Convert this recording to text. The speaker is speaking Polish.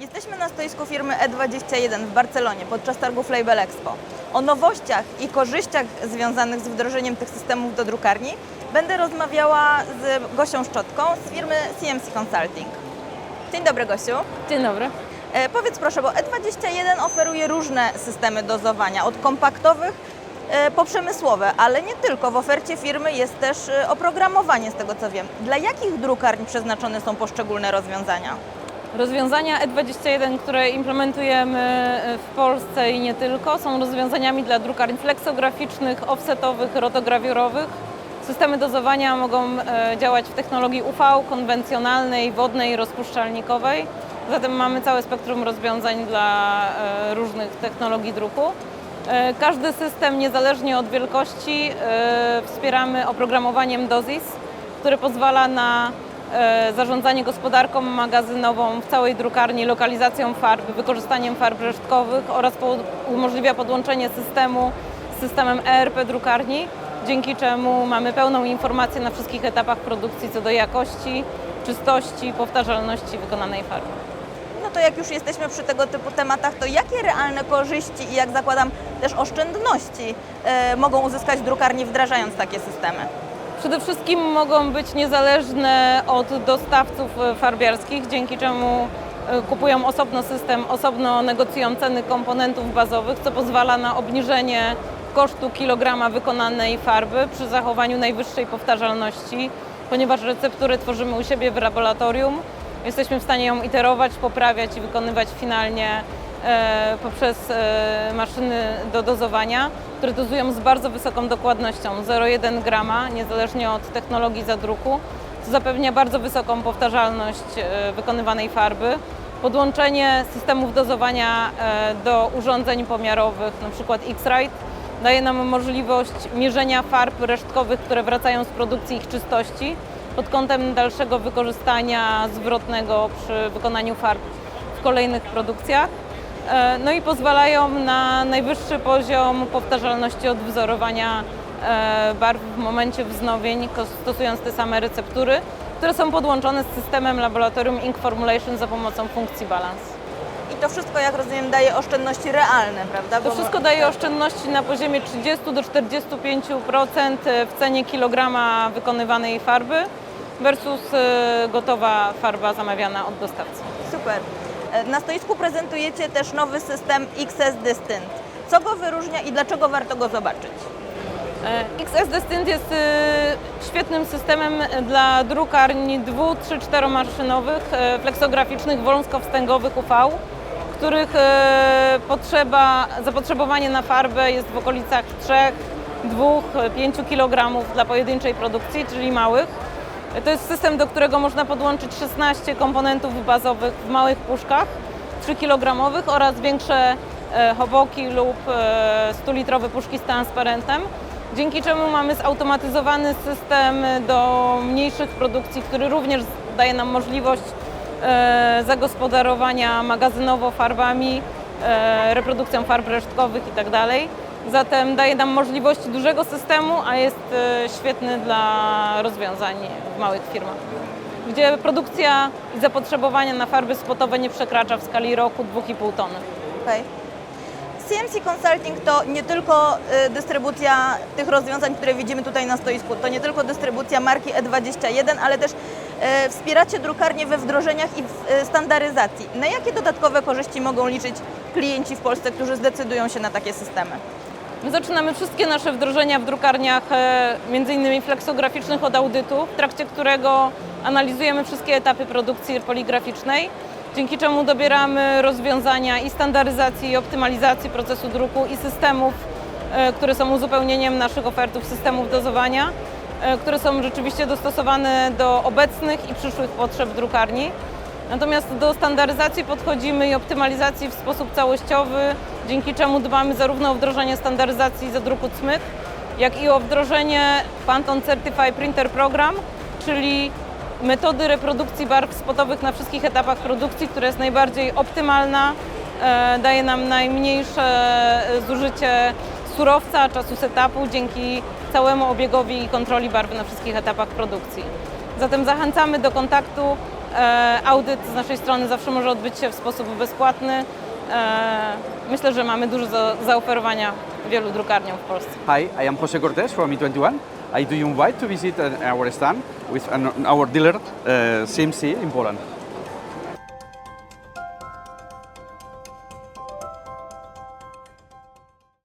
Jesteśmy na stoisku firmy E21 w Barcelonie podczas targów Label Expo. O nowościach i korzyściach związanych z wdrożeniem tych systemów do drukarni będę rozmawiała z Gosią Szczotką z firmy CMC Consulting. Dzień dobry Gosiu. Dzień dobry. E, powiedz proszę, bo E21 oferuje różne systemy dozowania, od kompaktowych e, po przemysłowe, ale nie tylko. W ofercie firmy jest też e, oprogramowanie, z tego co wiem. Dla jakich drukarni przeznaczone są poszczególne rozwiązania? Rozwiązania E21, które implementujemy w Polsce i nie tylko, są rozwiązaniami dla drukarni fleksograficznych, offsetowych, rotograwiurowych. Systemy dozowania mogą e, działać w technologii UV, konwencjonalnej, wodnej, rozpuszczalnikowej. Zatem mamy całe spektrum rozwiązań dla e, różnych technologii druku. E, Każdy system, niezależnie od wielkości, e, wspieramy oprogramowaniem DOSIS, które pozwala na e, zarządzanie gospodarką magazynową w całej drukarni, lokalizacją farb, wykorzystaniem farb resztkowych oraz umożliwia podłączenie systemu z systemem ERP drukarni, dzięki czemu mamy pełną informację na wszystkich etapach produkcji co do jakości, czystości, powtarzalności wykonanej farby. No to jak już jesteśmy przy tego typu tematach, to jakie realne korzyści i jak zakładam też oszczędności e, mogą uzyskać drukarnie wdrażając takie systemy? Przede wszystkim mogą być niezależne od dostawców e, farbiarskich, dzięki czemu e, kupują osobno system, osobno negocjują ceny komponentów bazowych, co pozwala na obniżenie kosztu kilograma wykonanej farby przy zachowaniu najwyższej powtarzalności, ponieważ recepturę tworzymy u siebie w laboratorium. Jesteśmy w stanie ją iterować, poprawiać i wykonywać finalnie poprzez e, maszyny do dozowania, które dozują z bardzo wysoką dokładnością 0,1 grama, niezależnie od technologii zadruku, co zapewnia bardzo wysoką powtarzalność e, wykonywanej farby. Podłączenie systemów dozowania e, do urządzeń pomiarowych, np. X-Rite, daje nam możliwość mierzenia farb resztkowych, które wracają z produkcji ich czystości pod kątem dalszego wykorzystania zwrotnego przy wykonaniu farb w kolejnych produkcjach. E, No i pozwalają na najwyższy poziom powtarzalności odwzorowania e, barw w momencie wznowień, stosując te same receptury, które są podłączone z systemem laboratorium Ink Formulation za pomocą funkcji balance. I to wszystko, jak rozumiem, daje oszczędności realne, prawda? To Bo- wszystko daje oszczędności na poziomie 30 do 45% w cenie kilograma wykonywanej farby versus e, gotowa farba zamawiana od dostawcy. Super. E, Na stoisku prezentujecie też nowy system XS Distinct. Co go wyróżnia i dlaczego warto go zobaczyć? E, XS Destined jest e, świetnym systemem dla drukarni 2, 3, 4 maszynowych, fleksograficznych, wąskowstęgowych UV, których potrzeba, zapotrzebowanie na farbę jest w okolicach 3, 2, 5 kg dla pojedynczej produkcji, czyli małych. E, To jest system, do którego można podłączyć 16 komponentów bazowych w małych puszkach 3 kg oraz większe e, choboki lub e, 100-litrowe puszki z transparentem, dzięki czemu mamy zautomatyzowany system do mniejszych produkcji, który również daje nam możliwość e, zagospodarowania magazynowo farbami, e, reprodukcją farb resztkowych itd. Zatem daje nam możliwości dużego systemu, a jest e, świetny dla rozwiązań w małych firmach gdzie produkcja i zapotrzebowanie na farby spotowe nie przekracza w skali roku 2,5 tony. Okay. CMC Consulting to nie tylko y, dystrybucja tych rozwiązań, które widzimy tutaj na stoisku, to nie tylko dystrybucja marki E21, ale też y, wspieracie drukarnie we wdrożeniach i w standaryzacji. Na jakie dodatkowe korzyści mogą liczyć klienci w Polsce, którzy zdecydują się na takie systemy? My zaczynamy wszystkie nasze wdrożenia w drukarniach, e, innymi fleksograficznych od audytu, w trakcie którego analizujemy wszystkie etapy produkcji poligraficznej, dzięki czemu dobieramy rozwiązania i standaryzacji, i optymalizacji procesu druku i systemów, e, które są uzupełnieniem naszych ofertów systemów dozowania, e, które są rzeczywiście dostosowane do obecnych i przyszłych potrzeb drukarni. Natomiast do standaryzacji podchodzimy i optymalizacji w sposób całościowy, dzięki czemu dbamy zarówno o wdrożenie standaryzacji zadruku CMYK, jak i o wdrożenie Pantone Certify Printer Program, czyli metody reprodukcji barw spotowych na wszystkich etapach produkcji, która jest najbardziej optymalna, e, daje nam najmniejsze e, zużycie surowca, czasu setupu dzięki całemu obiegowi i kontroli barwy na wszystkich etapach produkcji. Zatem zachęcamy do kontaktu E, Audyt z naszej strony zawsze może odbyć się w sposób bezpłatny. E, Myślę, że mamy dużo do zaoferowania wielu drukarniom w Polsce. Hi, I am Jose Cortez from E21. I do you invite to visit our stand with our dealer uh, CMC in Poland.